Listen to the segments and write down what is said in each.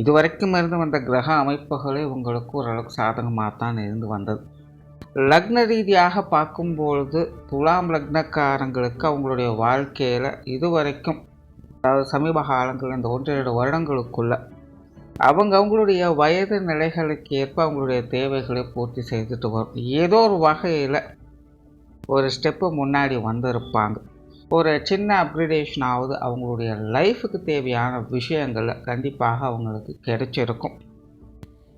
இதுவரைக்கும் இருந்து வந்த கிரக அமைப்புகளே உங்களுக்கு ஓரளவுக்கு சாதகமாக தான் இருந்து வந்தது. லக்ன ரீதியாக பார்க்கும்பொழுது துலாம் லக்னக்காரங்களுக்கு அவங்களுடைய வாழ்க்கையில் இதுவரைக்கும் அதாவது சமீப காலங்கள் இந்த ஒன்றரை வருடங்களுக்குள்ள அவங்க அவங்களுடைய வயது நிலைகளுக்கு ஏற்ப அவங்களுடைய தேவைகளை பூர்த்தி செய்துட்டு வரும். ஏதோ ஒரு வகையில் ஒரு ஸ்டெப்பு முன்னாடி வந்திருப்பாங்க. ஒரு சின்ன அப்கிரேடேஷனாவது அவங்களுடைய லைஃபுக்கு தேவையான விஷயங்கள் கண்டிப்பாக அவங்களுக்கு கிடைச்சிருக்கும்.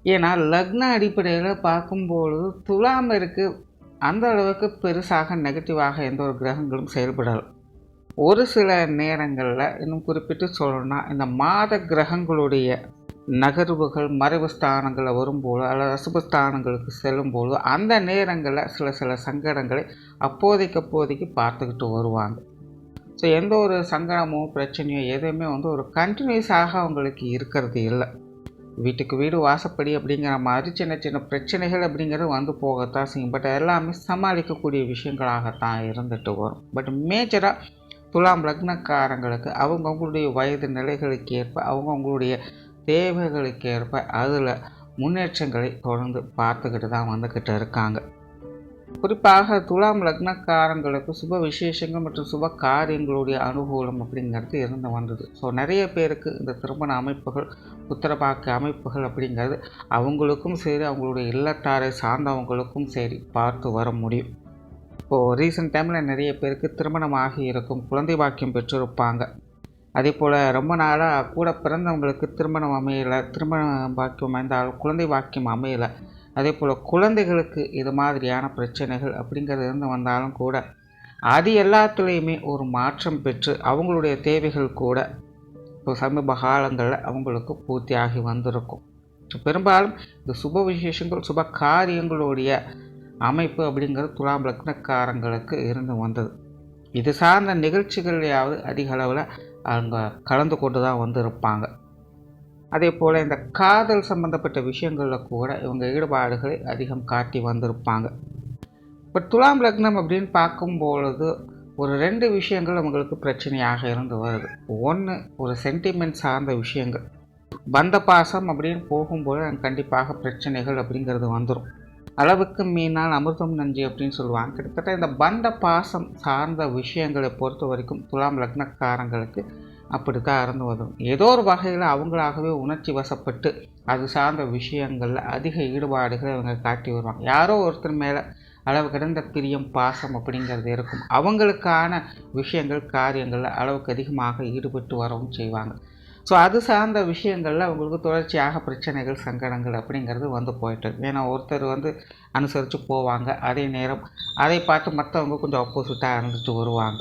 ஏன்னா லக்ன அடிப்படையில் பார்க்கும்பொழுது துலாம் இருக்குது அந்த அளவுக்கு பெருசாக நெகட்டிவாக எந்த ஒரு கிரகங்களும் செயல்படலை. ஒரு சில நேரங்களில் இன்னும் குறிப்பிட்டு சொல்லணும்னா இந்த மாத கிரகங்களுடைய நகர்வுகள் மறைவு ஸ்தானங்களில் வரும்போது அல்லது அசுபஸ்தானங்களுக்கு செல்லும்போது அந்த நேரங்களில் சில சில சங்கடங்களை அப்போதைக்கு அப்போதைக்கு பார்த்துக்கிட்டு வருவாங்க. ஸோ எந்த ஒரு சங்கடமோ பிரச்சனையோ எதுவுமே வந்து ஒரு கண்டினியூஸாக அவங்களுக்கு இருக்கிறது இல்லை. வீட்டுக்கு வீடு வாசப்படி அப்படிங்கிற மாதிரி சின்ன சின்ன பிரச்சனைகள் அப்படிங்கிறது வந்து போகத்தான் செய்யும். பட் எல்லாமே சமாளிக்கக்கூடிய விஷயங்களாகத்தான் இருந்துட்டு வரும். பட் மேஜராக துலாம் லக்னக்காரங்களுக்கு அவங்கவுங்களுடைய வயது நிலைகளுக்கு ஏற்ப அவங்கவுங்களுடைய தேவைகளுக்கு ஏற்ப அதில் முன்னேற்றங்களை தொடர்ந்து பார்த்துக்கிட்டு தான் வந்துக்கிட்டு இருக்காங்க. குறிப்பாக துலாம் லக்னக்காரங்களுக்கு சுப விசேஷங்கள் மற்றும் சுப காரியங்களுடைய அனுகூலம் அப்படிங்கிறது இருந்து வந்தது. ஸோ நிறைய பேருக்கு இந்த திருமண அமைப்புகள் புத்திரபாக்கு அமைப்புகள் அப்படிங்கிறது அவங்களுக்கும் சரி அவங்களுடைய இல்லத்தாரை சார்ந்தவங்களுக்கும் சரி பார்த்து வர முடியும். இப்போது ரீசெண்ட் டைமில் நிறைய பேருக்கு திருமணமாகி இருக்கும் குழந்தை பாக்கியம் பெற்றிருப்பாங்க. அதே போல் ரொம்ப நாளாக கூட பிறந்தவங்களுக்கு திருமணம் அமையலை திருமண பாக்கியம் அமைந்தால் குழந்தை பாக்கியம் அமையலை. அதே போல் குழந்தைகளுக்கு இது மாதிரியான பிரச்சனைகள் அப்படிங்கிறது இருந்து வந்தாலும் கூட அது எல்லாத்துலேயுமே ஒரு மாற்றம் பெற்று அவங்களுடைய தேவைகள் கூட இப்போ சமீப காலங்களில் அவங்களுக்கு பூர்த்தியாகி வந்திருக்கும். ஸோ பெரும்பாலும் இந்த சுப விசேஷங்கள் சுப காரியங்களுடைய அமைப்பு அப்படிங்கிறது துலாம் லக்னக்காரங்களுக்கு இருந்து வந்தது. இது சார்ந்த நிகழ்ச்சிகளையாவது அதிக அளவில் அவங்க கலந்து கொண்டு தான் வந்து இருப்பாங்க அதே போல் இந்த காதல் சம்பந்தப்பட்ட விஷயங்களில் கூட இவங்க ஈடுபாடுகளை அதிகம் காட்டி வந்திருப்பாங்க. இப்போ துலாம் லக்னம் அப்படின்னு பார்க்கும்பொழுது ஒரு ரெண்டு விஷயங்கள் அவங்களுக்கு பிரச்சனையாக இருந்து வருது. ஒன்று ஒரு சென்டிமெண்ட் சார்ந்த விஷயங்கள். பந்த பாசம் அப்படின்னு போகும்போது கண்டிப்பாக பிரச்சனைகள் அப்படிங்கிறது வந்துடும் அளவுக்கு மீனால் அமிர்தம் நஞ்சு அப்படின்னு சொல்லுவாங்க. கிட்டத்தட்ட இந்த பந்த பாசம் சார்ந்த விஷயங்களை பொறுத்த வரைக்கும் துலாம் லக்னக்காரங்களுக்கு அப்படி தான் வரும் ஏதோ ஒரு வகையில் அவங்களாகவே உணர்ச்சி வசப்பட்டு அது சார்ந்த விஷயங்களில் அதிக ஈடுபாடுகளை அவங்க காட்டி வருவாங்க. யாரோ ஒருத்தர் மேலே அளவு கிடந்த பிரியம் பாசம் அப்படிங்கிறது இருக்கும். அவங்களுக்கான விஷயங்கள் காரியங்களில் அளவுக்கு அதிகமாக ஈடுபட்டு வரவும் செய்வாங்க. ஸோ அது சார்ந்த விஷயங்களில் அவங்களுக்கு தொடர்ச்சியாக பிரச்சனைகள் சங்கடங்கள் அப்படிங்கிறது வந்து போயிட்டு ஏன்னா ஒருத்தர் வந்து அனுசரித்து போவாங்க அதே நேரம். அதை பார்த்து மற்றவங்க கொஞ்சம் ஆப்போசிட்டாக இருந்துட்டு வருவாங்க.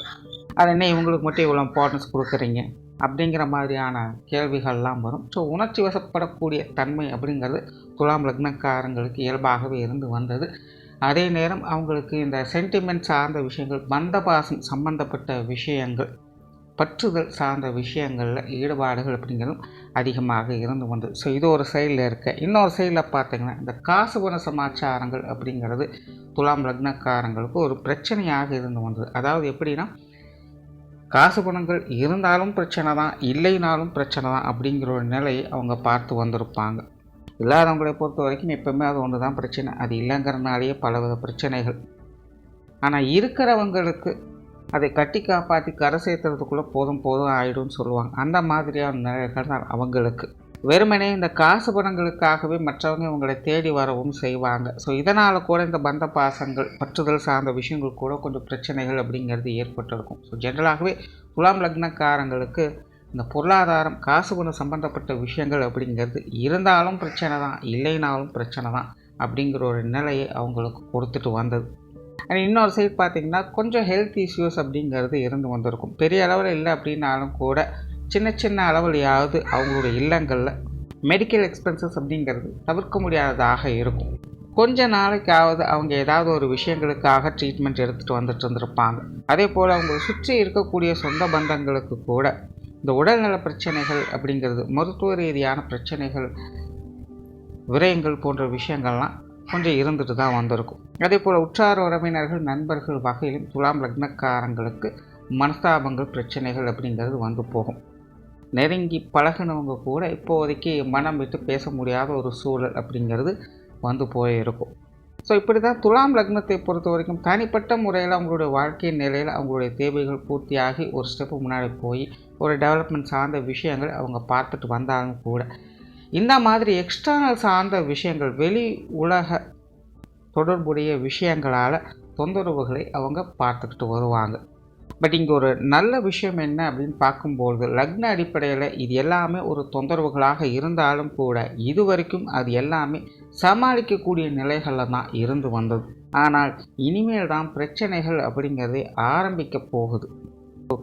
அது என்ன இவங்களுக்கு மட்டும் இவ்வளோ இம்பார்ட்டன்ஸ் கொடுக்குறீங்க? அப்படிங்கிற மாதிரியான கேள்விகள்லாம் வரும். ஸோ உணர்ச்சி வசப்படக்கூடிய தன்மை அப்படிங்கிறது துலாம் லக்னக்காரங்களுக்கு இயல்பாகவே இருந்து வந்தது. அதே நேரம் அவங்களுக்கு இந்த சென்டிமெண்ட் சார்ந்த விஷயங்கள் பந்தபாசம் சம்பந்தப்பட்ட விஷயங்கள் பற்றுதல் சார்ந்த விஷயங்களில் ஈடுபாடுகள் அப்படிங்கிறதும் அதிகமாக இருந்து வந்தது. ஸோ இது ஒரு சைடில் இருக்க. இன்னொரு சைடில் பார்த்தீங்கன்னா இந்த காசு பண சமாச்சாரங்கள் அப்படிங்கிறது துலாம் லக்னக்காரங்களுக்கு ஒரு பிரச்சனையாக இருந்து வந்தது. அதாவது எப்படின்னா காசு பணங்கள் இருந்தாலும் பிரச்சனை தான் இல்லைனாலும் பிரச்சனை தான் அப்படிங்கிற ஒரு நிலையை அவங்க பார்த்து வந்திருப்பாங்க. இல்லாதவங்களை பொறுத்த வரைக்கும் எப்பவுமே அது ஒன்று தான் பிரச்சனை. அது இல்லைங்கிறனாலேயே பலவித பிரச்சனைகள். ஆனால் இருக்கிறவங்களுக்கு அதை கட்டி காப்பாற்றி கரை சேர்த்துறதுக்குள்ளே போதும் போதும் ஆகிடும்னு சொல்லுவாங்க. அந்த மாதிரியான நிலைகள் தான் அவங்களுக்கு. வெறுமனே இந்த காசு பணங்களுக்காகவே மற்றவங்க இவங்களை தேடி வரவும் செய்வாங்க. ஸோ இதனால் கூட இந்த பந்த பாசங்கள் பற்றுதல் சார்ந்த விஷயங்கள் கூட கொஞ்சம் பிரச்சனைகள் அப்படிங்கிறது ஏற்பட்டிருக்கும். ஸோ ஜென்ரலாகவே துலாம் லக்னக்காரங்களுக்கு இந்த பொருளாதாரம் காசு பணம் சம்பந்தப்பட்ட விஷயங்கள் அப்படிங்கிறது இருந்தாலும் பிரச்சனை தான் இல்லைனாலும் பிரச்சனை தான் அப்படிங்கிற ஒரு நிலையை அவங்களுக்கு கொடுத்துட்டு வந்தது. அண்ட் இன்னொரு சைடு பார்த்திங்கன்னா கொஞ்சம் ஹெல்த் இஷ்யூஸ் அப்படிங்கிறது இருந்து வந்திருக்கும். பெரிய அளவில் இல்லை அப்படின்னாலும் கூட சின்ன சின்ன அளவுலையாவது அவங்களுடைய இல்லங்களில் மெடிக்கல் எக்ஸ்பென்சஸ் அப்படிங்கிறது தவிர்க்க முடியாததாக இருக்கும். கொஞ்ச நாளைக்காவது அவங்க ஏதாவது ஒரு விஷயங்களுக்காக ட்ரீட்மெண்ட் எடுத்துகிட்டு வந்துட்டு இருந்திருப்பாங்க. அதே போல் அவங்க சுற்றி இருக்கக்கூடிய சொந்த பந்தங்களுக்கு கூட இந்த உடல்நல பிரச்சனைகள் அப்படிங்கிறது மருத்துவ ரீதியான பிரச்சனைகள் விரயங்கள் போன்ற விஷயங்கள்லாம் கொஞ்சம் இருந்துட்டு தான் வந்திருக்கும். அதே போல் உற்றார உறவினர்கள் நண்பர்கள் வகையிலும் துலாம் லக்னக்காரங்களுக்கு மனஸ்தாபங்கள் பிரச்சனைகள் அப்படிங்கிறது வந்து போகும். நெருங்கி பழகினவங்க கூட இப்போதைக்கு மனம் விட்டு பேச முடியாத ஒரு சூழல் அப்படிங்கிறது வந்து போயிருக்கும் ஸோ இப்படி தான் துலாம் லக்னத்தை பொறுத்த வரைக்கும் தனிப்பட்ட முறையில் அவங்களுடைய வாழ்க்கை நிலையில் அவங்களுடைய தேவைகள் பூர்த்தியாகி ஒரு ஸ்டெப்பு முன்னாடி போய் ஒரு டெவலப்மெண்ட் சார்ந்த விஷயங்கள் அவங்க பார்த்துட்டு வந்தாலும் கூட இந்த மாதிரி எக்ஸ்டர்னல் சார்ந்த விஷயங்கள் வெளி உலக தொடர்புடைய விஷயங்களால் தொந்தரவுகளை அவங்க பார்த்துக்கிட்டு வருவாங்க. பட் இங்கே ஒரு நல்ல விஷயம் என்ன அப்படின்னு பார்க்கும்பொழுது லக்ன அடிப்படையில் இது எல்லாமே ஒரு தொந்தரவுகளாக இருந்தாலும் கூட இது வரைக்கும் அது எல்லாமே சமாளிக்கக்கூடிய நிலைகளில் தான் இருந்து வந்தது. ஆனால் இனிமேல் தான் பிரச்சனைகள் அப்படிங்கிறதே ஆரம்பிக்க போகுது.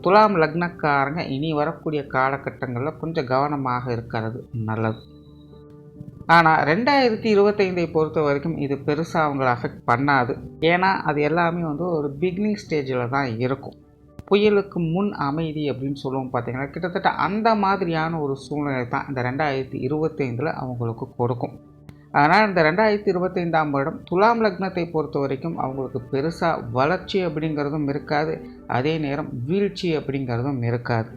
துலாம் லக்னக்காரங்க இனி வரக்கூடிய காலகட்டங்களில் கொஞ்சம் கவனமாக இருக்கிறது நல்லது. ஆனால் ரெண்டாயிரத்தி இருபத்தைந்தை பொறுத்த வரைக்கும் இது பெருசாக அவங்கள அஃபெக்ட் பண்ணாது. ஏன்னா அது எல்லாமே வந்து ஒரு பிகினிங் ஸ்டேஜில் தான் இருக்கும். புயலுக்கு முன் அமைதி அப்படின்னு சொல்லுவோம் பார்த்தீங்கன்னா கிட்டத்தட்ட அந்த மாதிரியான ஒரு சூழ்நிலை தான் இந்த ரெண்டாயிரத்தி இருபத்தைந்தில் அவங்களுக்கு கொடுக்கும். அதனால் இந்த ரெண்டாயிரத்தி இருபத்தைந்தாம் வருடம் துலாம் லக்னத்தை பொறுத்த வரைக்கும் அவங்களுக்கு பெருசாக வளர்ச்சி அப்படிங்கிறதும் இருக்காது. அதே நேரம் வீழ்ச்சி அப்படிங்கிறதும் இருக்காது.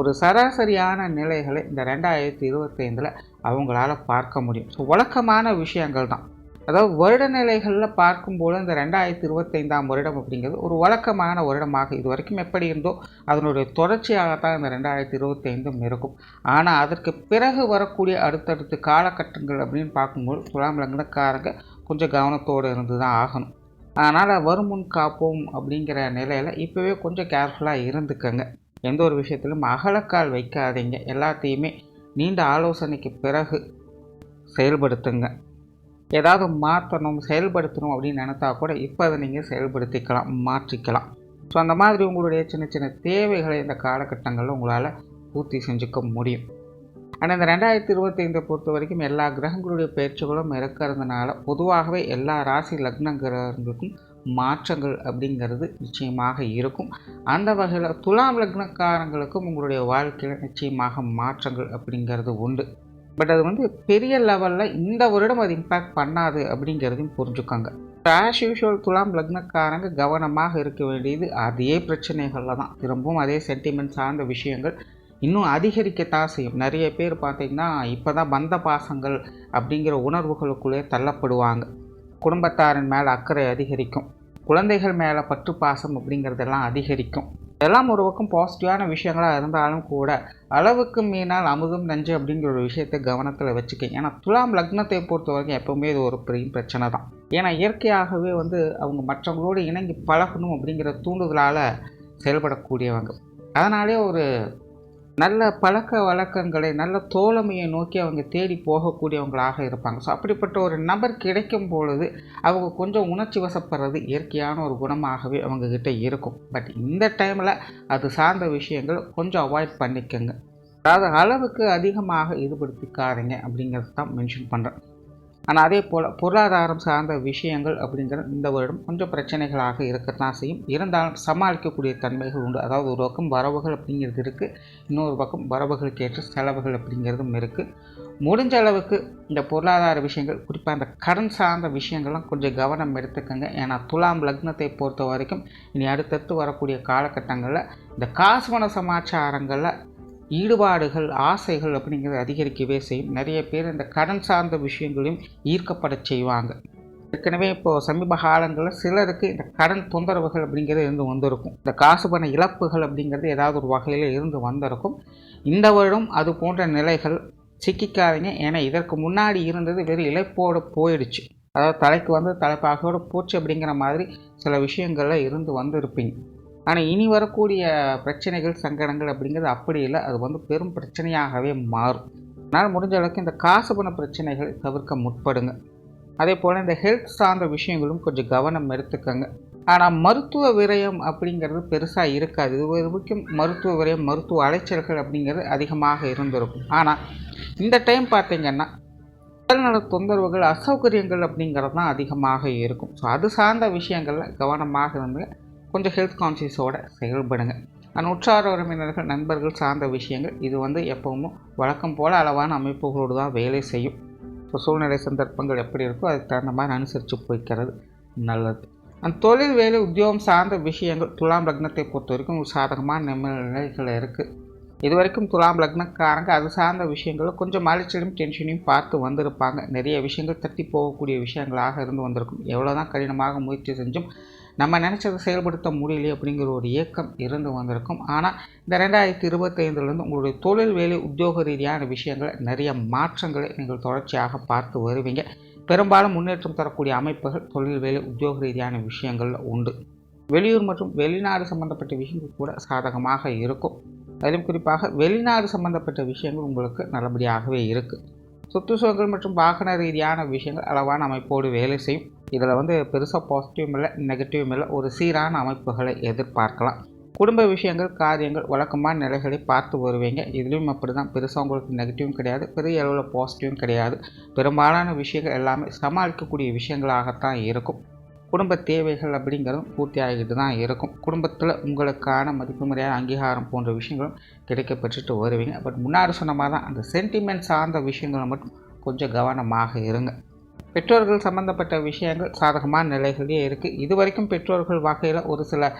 ஒரு சராசரியான நிலைகளை இந்த ரெண்டாயிரத்தி இருபத்தைந்தில் அவங்களால பார்க்க முடியும். ஸோ வழக்கமான விஷயங்கள் தான். அதாவது வருட நிலைகளில் பார்க்கும்போது இந்த ரெண்டாயிரத்தி இருபத்தைந்தாம் வருடம் அப்படிங்கிறது ஒரு வழக்கமான வருடமாக இது வரைக்கும் எப்படி இருந்தோ அதனுடைய தொடர்ச்சியாகத்தான் இந்த ரெண்டாயிரத்தி இருபத்தைந்தும் இருக்கும். ஆனால் அதற்கு பிறகு வரக்கூடிய அடுத்தடுத்த காலகட்டங்கள் அப்படின்னு பார்க்கும்போது துலாம் லக்னக்காரங்க கொஞ்சம் கவனத்தோடு இருந்து தான் ஆகணும். அதனால் வருமுன் காப்போம் அப்படிங்கிற நிலையில் இப்போவே கொஞ்சம் கேர்ஃபுல்லாக இருந்துக்கங்க. எந்த ஒரு விஷயத்திலும் அகலக்கால் வைக்காதீங்க. எல்லாத்தையுமே நீண்ட ஆலோசனைக்கு பிறகு செயல்படுத்துங்க. ஏதாவது மாற்றணும் செயல்படுத்தணும் அப்படின்னு நினச்சா கூட இப்போ அதை நீங்கள் செயல்படுத்திக்கலாம் மாற்றிக்கலாம். ஸோ அந்த மாதிரி உங்களுடைய சின்ன சின்ன தேவைகளை இந்த காலகட்டங்களில் உங்களால் பூர்த்தி செஞ்சுக்க முடியும். ஆனால் இந்த ரெண்டாயிரத்தி இருபத்தைந்தை பொறுத்த வரைக்கும் எல்லா கிரகங்களுடைய பயிற்சிகளும் இருக்கிறதுனால பொதுவாகவே எல்லா ராசி லக்னங்கிறவங்களுக்கும் மாற்றங்கள் அப்படிங்கிறது நிச்சயமாக இருக்கும். அந்த வகையில் துலாம் லக்னக்காரங்களுக்கும் உங்களுடைய வாழ்க்கையில் நிச்சயமாக மாற்றங்கள் அப்படிங்கிறது உண்டு. பட் அது வந்து பெரிய லெவலில் இந்த வருடம் அது இம்பேக்ட் பண்ணாது அப்படிங்கிறதையும் புரிஞ்சுக்கோங்க. ஆஸ் யூஷுவல் துலாம் லக்னக்காரங்க கவனமாக இருக்க வேண்டியது அதே பிரச்சனைகளில் தான். திரும்பவும் அதே சென்டிமெண்ட் சார்ந்த விஷயங்கள் இன்னும் அதிகரிக்கத்தான் செய்யும். நிறைய பேர் பார்த்திங்கன்னா இப்போ தான் பந்த பாசங்கள் அப்படிங்கிற உணர்வுகளுக்குள்ளே தள்ளப்படுவாங்க. குடும்பத்தாரின் மேலே அக்கறை அதிகரிக்கும். குழந்தைகள் மேலே பற்று பாசம் அப்படிங்கிறதெல்லாம் அதிகரிக்கும். எல்லாம் ஒரு பக்கம் பாசிட்டிவான விஷயங்களாக இருந்தாலும் கூட அளவுக்கு மீனால் அமுதம் நஞ்சு அப்படிங்கிற ஒரு விஷயத்தை கவனத்தில் வச்சுக்க ஏன்னா துலாம் லக்னத்தை பொறுத்த வரைக்கும் எப்போவுமே இது ஒரு பெரிய பிரச்சனை தான். ஏன்னா இயற்கையாகவே வந்து அவங்க மற்றவங்களோடு இணங்கி பழகணும் அப்படிங்கிற தூண்டுதலால் செயல்படக்கூடியவங்க. அதனாலே ஒரு நல்ல பழக்க வழக்கங்களை நல்ல தோழமையை நோக்கி அவங்க தேடி போகக்கூடியவங்களாக இருப்பாங்க. ஸோ அப்படிப்பட்ட ஒரு நபர் கிடைக்கும் பொழுது அவங்க கொஞ்சம் உணர்ச்சி வசப்படுறது இயற்கையான ஒரு குணமாகவே அவங்கக்கிட்ட இருக்கும். பட் இந்த டைமில் அது சார்ந்த விஷயங்கள் கொஞ்சம் அவாய்ட் பண்ணிக்கோங்க. அதாவது அளவுக்கு அதிகமாக ஈடுபடுத்திக்காதீங்க அப்படிங்கிறது தான் மென்ஷன் பண்ணுறேன் ஆனால் அதே போல் பொருளாதாரம் சார்ந்த விஷயங்கள் அப்படிங்கிற இந்த வருடம் கொஞ்சம் பிரச்சனைகளாக இருக்கத்தான் செய்யும். இருந்தாலும் சமாளிக்கக்கூடிய தன்மைகள் உண்டு. அதாவது ஒரு பக்கம் வரவுகள் அப்படிங்கிறது இருக்குது இன்னொரு பக்கம் வரவுகளுக்கு ஏற்ற செலவுகள் அப்படிங்கிறதும் இருக்குது முடிஞ்ச அளவுக்கு இந்த பொருளாதார விஷயங்கள் குறிப்பாக இந்த கடன் சார்ந்த விஷயங்கள்லாம் கொஞ்சம் கவனம் எடுத்துக்கோங்க. ஏன்னா துலாம் லக்னத்தை பொறுத்த வரைக்கும் இனி அடுத்தடுத்து வரக்கூடிய காலகட்டங்களில் இந்த காசுவன சமாச்சாரங்களில் ஈடுபாடுகள் ஆசைகள் அப்படிங்கிறது அதிகரிக்கவே செய்யும். நிறைய பேர் இந்த கடன் சார்ந்த விஷயங்களையும் ஈர்க்கப்பட செய்வாங்க. ஏற்கனவே இப்போது சமீப காலங்களில் சிலருக்கு இந்த கடன் தொந்தரவுகள் அப்படிங்கிறது இருந்து வந்திருக்கும். இந்த காசு பண இழப்புகள் அப்படிங்கிறது ஏதாவது ஒரு வகையில் இருந்து வந்திருக்கும். இந்த வருடம் அது போன்ற நிலைகள் சிக்கிக்காதீங்க. ஏன்னா இதற்கு முன்னாடி இருந்தது வெறும் இழப்போடு போயிடுச்சு. அதாவது தலைக்கு வந்து தலைப்பாகையோடு போச்சு அப்படிங்கிற மாதிரி சில விஷயங்களில் இருந்து வந்திருப்பீங்க. ஆனால் இனி வரக்கூடிய பிரச்சனைகள் சங்கடங்கள் அப்படிங்கிறது அப்படி இல்லை. அது வந்து பெரும் பிரச்சனையாகவே மாறும். அதனால் முடிஞ்ச அளவுக்கு இந்த காசு பண பிரச்சனைகளை தவிர்க்க முற்படுங்க. அதே போல் இந்த ஹெல்த் சார்ந்த விஷயங்களும் கொஞ்சம் கவனம் எடுத்துக்கோங்க. ஆனால் மருத்துவ விரயம் அப்படிங்கிறது பெருசாக இருக்காது. இது வரைக்கும் மருத்துவ விரயம் மருத்துவ அலைச்சல்கள் அப்படிங்கிறது அதிகமாக இருந்திருக்கும். ஆனால் இந்த டைம் பார்த்திங்கன்னா உடல்நல தொந்தரவுகள் அசௌகரியங்கள் அப்படிங்கிறது தான் அதிகமாக இருக்கும். ஸோ அது சார்ந்த விஷயங்களில் கவனமாக இருந்து கொஞ்சம் ஹெல்த் கான்சியஸோடு செயல்படுங்க. ஆனால் உற்றார உறவினர்கள் நண்பர்கள் சார்ந்த விஷயங்கள் இது வந்து எப்பவும் வழக்கம் போல் அளவான அமைப்புகளோடு தான் வேலை செய்யும். இப்போ சூழ்நிலை சந்தர்ப்பங்கள் எப்படி இருக்கோ அதுக்கு தகுந்த மாதிரி அனுசரித்து போய்க்கிறது நல்லது. அந்த தொழில் வேலை உத்தியோகம் சார்ந்த விஷயங்கள் துலாம் லக்னத்தை பொறுத்த வரைக்கும் ஒரு சாதகமான நிலைகள் இருக்குது இது வரைக்கும் துலாம் லக்னக்காரங்க அது சார்ந்த விஷயங்களும் கொஞ்சம் அலைச்சலும் டென்ஷனையும் பார்த்து வந்திருப்பாங்க. நிறைய விஷயங்கள் தட்டி போகக்கூடிய விஷயங்களாக இருந்து வந்திருக்கும். எவ்வளோ தான் கடினமாக முயற்சி செஞ்சும் நம்ம நினச்சதை செயல்படுத்த முடியலையே அப்படிங்கிற ஒரு இயக்கம் இருந்து வந்திருக்கும். ஆனால் இந்த ரெண்டாயிரத்தி இருபத்தைந்துலேருந்து உங்களுடைய தொழில் வேலை உத்தியோக ரீதியான விஷயங்கள் நிறைய மாற்றங்களை நீங்கள் தொடர்ச்சியாக பார்த்து வருவீங்க. பெரும்பாலும் முன்னேற்றம் தரக்கூடிய அமைப்புகள் தொழில் வேலை உத்தியோக ரீதியான விஷயங்களில் உண்டு. வெளியூர் மற்றும் வெளிநாடு சம்பந்தப்பட்ட விஷயங்கள் கூட சாதகமாக இருக்கும். அதிலும் குறிப்பாக வெளிநாடு சம்பந்தப்பட்ட விஷயங்கள் உங்களுக்கு நல்லபடியாகவே இருக்குது சுற்றுச்சூழல் மற்றும் வாகன ரீதியான விஷயங்கள் அளவான அமைப்போடு வேலை செய்யும். இதில் வந்து பெருசாக பாசிட்டிவும் இல்லை நெகட்டிவும் இல்லை ஒரு சீரான அமைப்புகளை எதிர்பார்க்கலாம். குடும்ப விஷயங்கள் காரியங்கள் வழக்கமான நிலைகளை பார்த்து வருவீங்க. இதுலேயும் அப்படி தான் பெருசாக உங்களுக்கு நெகட்டிவும் கிடையாது. பெரிய அளவில் பாசிட்டிவும் கிடையாது. பெரும்பாலான விஷயங்கள் எல்லாமே சமாளிக்கக்கூடிய விஷயங்களாகத்தான் இருக்கும். குடும்ப தேவைகள் அப்படிங்கிறதும் பூர்த்தி ஆகிட்டு தான் இருக்கும். குடும்பத்தில் உங்களுக்கான மதிப்பு அங்கீகாரம் போன்ற விஷயங்களும் கிடைக்க பெற்றுட்டு வருவீங்க. பட் முன்னாடி சொன்ன மாதிரி தான் அந்த சென்டிமெண்ட் சார்ந்த விஷயங்களை மட்டும் கொஞ்சம் கவனமாக இருங்க. பெற்றோர்கள் சம்பந்தப்பட்ட விஷயங்கள் சாதகமான நிலைகளே இருக்குது இது வரைக்கும் பெற்றோர்கள் வகையில் ஒரு சில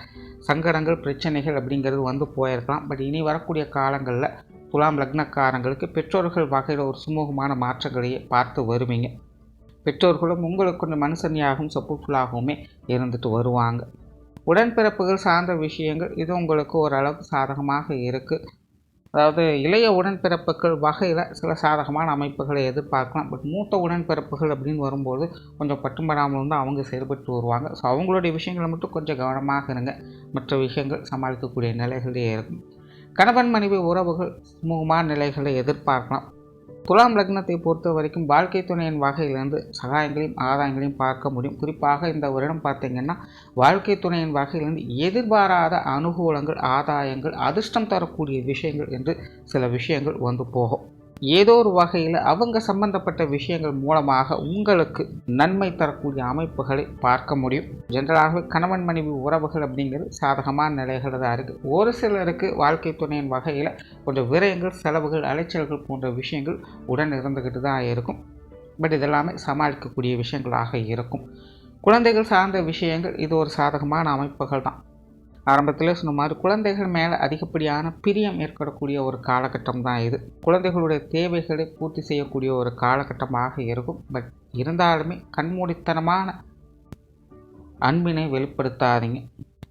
சங்கடங்கள் பிரச்சனைகள் அப்படிங்கிறது வந்து போயிருக்கலாம். பட் இனி வரக்கூடிய காலங்களில் துலாம் லக்னக்காரங்களுக்கு பெற்றோர்கள் வகையில் ஒரு சுமூகமான மாற்றங்களையே பார்த்து வருவீங்க. பெற்றோர்களும் உங்களுக்கு கொஞ்சம் மனுஷனியாகவும் சப்போர்ட்ஃபுல்லாகவுமே இருந்துட்டு வருவாங்க. உடன்பிறப்புகள் சார்ந்த விஷயங்கள் இது உங்களுக்கு ஓரளவுக்கு சாதகமாக இருக்குது அதாவது இளைய உடன்பிறப்புகள் வகையில் சில சாதகமான அமைப்புகளை எதிர்பார்க்கலாம். பட் மூத்த உடன்பிறப்புகள் அப்படின்னு வரும்போது கொஞ்சம் பட்டும்படாமல் வந்து அவங்க செயல்பட்டு வருவாங்க. ஸோ அவங்களுடைய விஷயங்களை மட்டும் கொஞ்சம் கவனமாக இருங்க. மற்ற விஷயங்கள் சமாளிக்கக்கூடிய நிலைகளே இருக்கும். கணவன் மனைவி உறவுகள் சுமூகமான நிலைகளை எதிர்பார்க்கலாம். துலாம் லக்னத்தை பொறுத்த வரைக்கும் வாழ்க்கை துணையின் வகையிலிருந்து சகாயங்களையும் ஆதாயங்களையும் பார்க்க முடியும். குறிப்பாக இந்த வருடம் பார்த்திங்கன்னா வாழ்க்கை துணையின் வகையிலிருந்து எதிர்பாராத அனுகூலங்கள் ஆதாயங்கள் அதிர்ஷ்டம் தரக்கூடிய விஷயங்கள் என்று சில விஷயங்கள் வந்து போகும். ஏதோ ஒரு வகையில் அவங்க சம்பந்தப்பட்ட விஷயங்கள் மூலமாக உங்களுக்கு நன்மை தரக்கூடிய அமைப்புகளை பார்க்க முடியும். ஜென்ரலாகவே கணவன் மனைவி உறவுகள் அப்படிங்கிறது சாதகமான நிலைகள் தான் இருக்குது ஒரு சிலருக்கு வாழ்க்கை துணையின் வகையில் கொஞ்சம் விரயங்கள் செலவுகள் அலைச்சல்கள் போன்ற விஷயங்கள் உடன் இருந்துக்கிட்டு தான் இருக்கும். பட் இதெல்லாமே சமாளிக்கக்கூடிய விஷயங்களாக இருக்கும். குழந்தைகள் சார்ந்த விஷயங்கள் இது ஒரு சாதகமான அமைப்புகள் தான். ஆரம்பத்தில் சொன்ன மாதிரி குழந்தைகள் மேலே அதிகப்படியான பிரியம் ஏற்படக்கூடிய ஒரு காலகட்டம் தான் இது. குழந்தைகளுடைய தேவைகளை பூர்த்தி செய்யக்கூடிய ஒரு காலகட்டமாக இருக்கும். பட் இருந்தாலுமே கண்மூடித்தனமான அன்பினை வெளிப்படுத்தாதீங்க.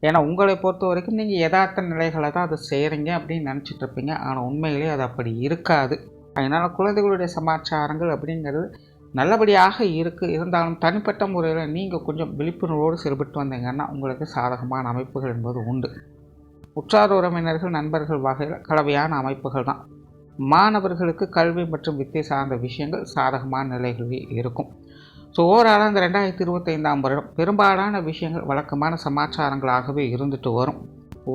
ஏன்னா உங்களை பொறுத்த வரைக்கும் நீங்கள் யதார்த்த நிலைகளை தான் அதை செய்கிறீங்க அப்படின்னு நினச்சிட்ருப்பீங்க ஆனால் உண்மையிலே அது அப்படி இருக்காது. அதனால் குழந்தைகளுடைய சமாச்சாரங்கள் அப்படிங்கிறது நல்லபடியாக இருக்குது இருந்தாலும் தனிப்பட்ட முறையில் நீங்கள் கொஞ்சம் விழிப்புணர்வோடு செயல்பட்டு வந்தீங்கன்னா உங்களுக்கு சாதகமான அமைப்புகள் என்பது உண்டு. உற்றார் உறவினர்கள் நண்பர்கள் வகையில் கலவையான அமைப்புகள் தான். மாணவர்களுக்கு கல்வி மற்றும் வித்தை சார்ந்த விஷயங்கள் சாதகமான நிலைகளில் இருக்கும். ஸோ ஓவராலாக இந்த ரெண்டாயிரத்தி இருபத்தைந்தாம் வருடம் பெரும்பாலான விஷயங்கள் வழக்கமான சமாச்சாரங்களாகவே இருந்துட்டு வரும்.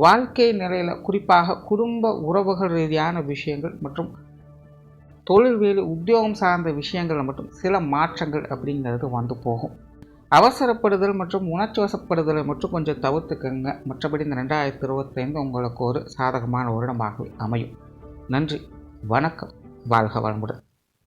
வாழ்க்கை நிலையில் குறிப்பாக குடும்ப உறவுகள் ரீதியான விஷயங்கள் மற்றும் தொழில் வேலை உத்தியோகம் சார்ந்த விஷயங்களில் மட்டும் சில மாற்றங்கள் அப்படிங்கிறது வந்து போகும். அவசரப்படுதல் மற்றும் உணர்ச்சி வசப்படுதலை மட்டும் கொஞ்சம் தவிர்த்துக்கங்க. மற்றபடி இந்த ரெண்டாயிரத்தி இருபத்தைந்து உங்களுக்கு ஒரு சாதகமான வருடமாகவே அமையும். நன்றி. வணக்கம். வாழ்க வளமுடன்.